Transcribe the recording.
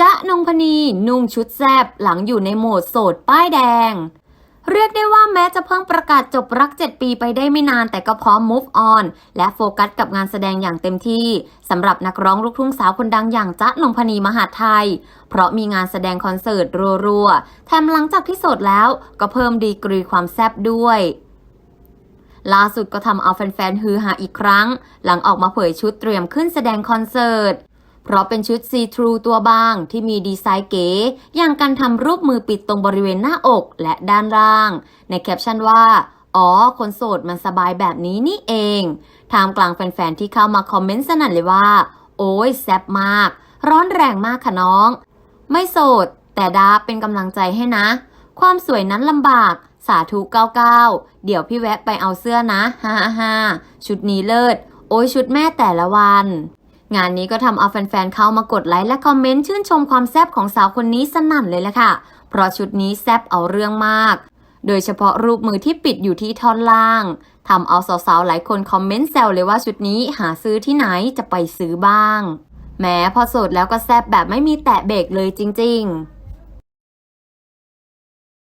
จ๊ะนงพนีนุ่งชุดแซบหลังอยู่ในโหมดโสดป้ายแดง เรียกได้ว่าแม้จะเพิ่งประกาศจบรัก 7 ปีไปได้ไม่นานแต่ก็พร้อม move on และโฟกัสกับงานแสดงอย่างเต็มที่สำหรับนักร้องลูกทุ่งสาวคนดังอย่างจ๊ะนงพนีมหาไทย เพราะมีงานแสดงคอนเสิร์ตรัวๆแถมหลังจากที่โสดแล้วก็เพิ่มดีกรีความแซบด้วยล่าสุดก็ทำเอาแฟนๆฮือฮาอีกครั้ง หลังออกมาเผยชุดเตรียมขึ้นแสดงคอนเสิร์ต เพราะเป็นชุดซีทรูตัวบางที่มีดีไซน์เก๋อย่างการทำรูปมือปิดตรงบริเวณหน้าอกและด้านล่าง ในแคปชั่นว่า อ๋อ คนโสดมันสบายแบบนี้นี่เองทามกลางแฟนๆที่เข้ามาคอมเมนต์สนั่นเลยว่า โอ้ยแซ่บมาก ร้อนแรงมากค่ะน้อง ไม่โสด แต่ดาเป็นกำลังใจให้นะ ความสวยนั้นลำบากสาธุ99 เดี๋ยวพี่แวะไปเอาเสื้อนะ ฮ่าฮ่าชุดนี้เลิศ โอ้ยชุดแม่แต่ละวัน งานนี้ก็ทำเอาแฟนๆเข้ามากดไลค์และคอมเมนต์ชื่นชมความแซ่บของสาวคนนี้สนั่นเลยละค่ะ เพราะชุดนี้แซ่บเอาเรื่องมาก โดยเฉพาะรูปมือที่ปิดอยู่ที่ท่อนล่างทำเอาสาวๆหลายคนคอมเมนต์แซวเลยว่าชุดนี้หาซื้อที่ไหนจะไปซื้อบ้าง แม้พอโสดแล้วก็แซ่บแบบไม่มีแตะเบรกเลยจริง ๆ